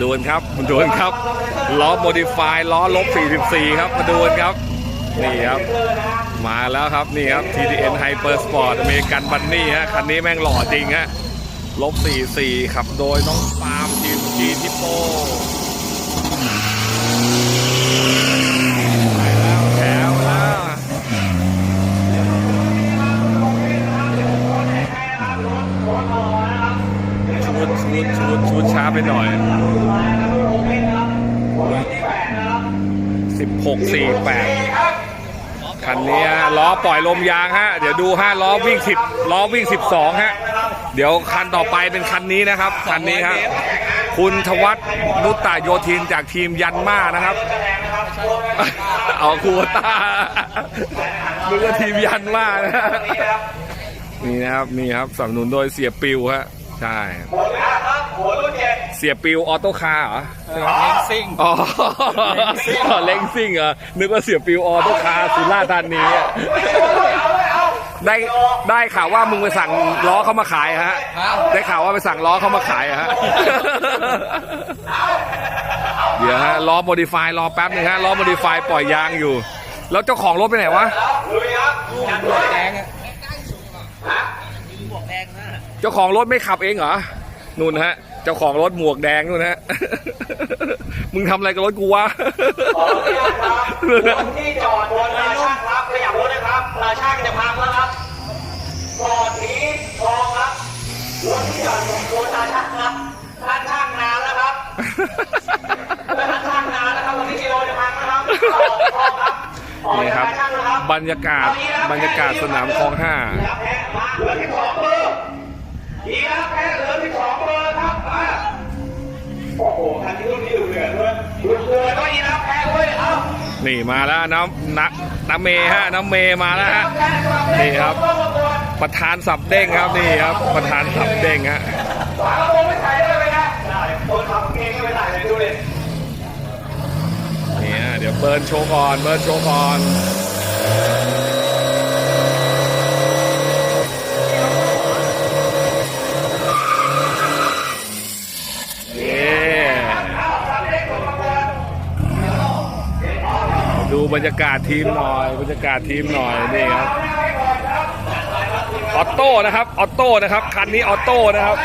ดูกันครับมาดูกันครับล้อโมดิฟายล้อลบ 44 ครับมาดูกันครับ นี่ครับ มาแล้วครับนี่ครับ TDN Hyper Sport อเมริกันบันนี่ฮะคันนี้แม่งหล่อจริงฮะลบ 44 ขับโดยน้องปาล์มทีมจีทิโปไปแล้วแถวล้วชุดชุดชุดชุดช้าไปหน่อย 648 คันนี้ล้อปล่อยลมยางฮะ เดี๋ยวดูฮะล้อวิ่ง 10 ล้อวิ่ง 12 ฮะ เดี๋ยวคันต่อไปเป็นคันนี้นะครับ คันนี้ครับ คุณทวัฒน์นุตตาโยธินจากทีมยันมานะครับ เอาคูต้านึกว่าทีมยันมานะนี่นะครับ นี่ครับสนับสนุนโดยเสียปิวฮะ ใช่ เสียปิวออโต้คาร์เหรอเล้งซิ่งอ๋อเล้งซิ่งเหรอนึกว่าเสียปิวออโต้คาร์สุราษฎร์ธานีอะได้ได้ข่าวว่ามึงไปสั่งล้อเขามาขายฮะ ได้ข่าวว่าไปสั่งล้อเขามาขายอะฮะ เดี๋ยวฮะล้อโมดิฟายรอแป๊บนึงฮะล้อโมดิฟายปล่อยยางอยู่ แล้วเจ้าของรถไปไหนวะแดงอะเจ้าของรถไม่ขับเองเหรอ นู่นฮะ เจ้าของรถหมวกแดงนู่นฮะ มึงทำอะไรกับรถกูวะคนที่จอดบนตาช่างครับขยับรถนะครับตาช่างจะพังแล้วครับจอดนี้ทองครับรถที่จอดบนตาช่างครับท่านช่างนานแล้วครับท่านช่างนานแล้วครับวันนี้กิโลจะพังนะครับทองครับนี่ครับ บรรยากาศบรรยากาศสนามคลองห้าแล้วแพ้มาเหลือที่สองเบอร์ดีแล้วแพ้เหลือที่สอง โอ้โหคันนี้รุ่นนี้ดุเดือดด้วยดุเดือดก็ดีแล้วแพ้เว้ยเอานี่มาแล้วน้ำน้ำน้ำเมฮะน้ำเมมาแล้วฮะนี่ครับ ประธานสับเด้งครับนี่ครับ ประธานสับเด้งฮะฝากระโปรงไม่ใส่ได้ไหมนะได้คนขับเองก็ไม่ใส่เลยดูดินี่ฮะเดี๋ยวเบิร์นโชว์ก่อนเบิร์นโชว์ก่อน บรรยากาศทีมหน่อย บรรยากาศทีมหน่อยนี่ครับออโต้นะครับออโต้นะครับคันนี้ออโต้นะครับ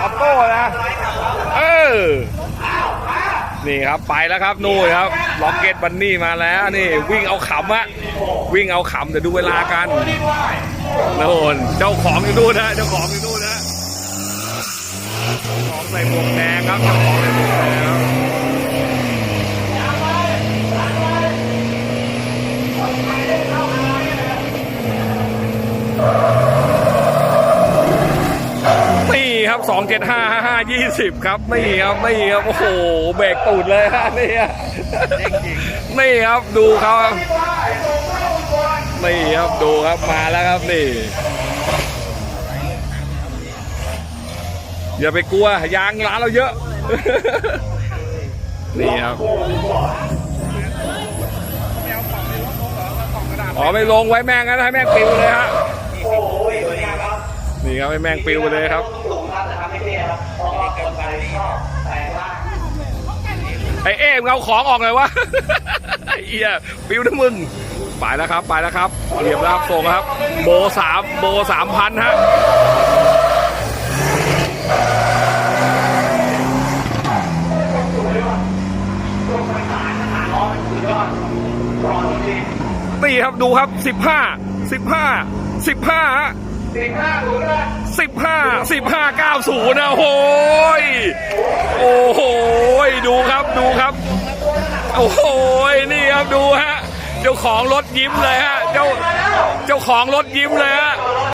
ออโต้นะเออนี่ครับไปแล้วครับนู่นครับล็อกเก็ตบันนี่มาแล้วนี่วิ่งเอาขำอะวิ่งเอาขำเดี๋ยวดูเวลากันโน่นเจ้าของอยู่นู่นนะเจ้าของอยู่นู่นนะของใส่หมวกแดงครับเจ้าของใส่หมวกแดงครับนี่ ครับสองเจ็ดห้าห้าห้ายี่สิบครับนี่ครับนี่ครับโอ้โหเบรกตูดเลยฮะนี่นี่ครับดูเขาครับนี่ครับดูครับมาแล้วครับนี่อย่าไปกลัวยางร้านเราเยอะ นี่ครับอ๋อไม่ลงไว้แม่งงั้นให้แม่งปิวเลยฮะโอ้โหสวยงามครับนี่ครับให้แม่งปิวเลยครับ ไอเอ๊มเอาของออกเลยวะเอียปิวนะมึง ไปแล้วครับ ไปแล้วครับเรียบแล้วครับส่งครับ โบสามโบสามพันฮะนี่ครับดูครับสิบห้าสิบห้าสิบห้าฮะ สิบห้าสิบห้าเก้าศูนย์นะโอ้โหยโอ้โหยดูครับดูครับ โอ้โหยนี่ครับดูฮะ เจ้าของรถยิ้มเลยฮะ เจ้าเจ้าของรถยิ้มเลยฮะ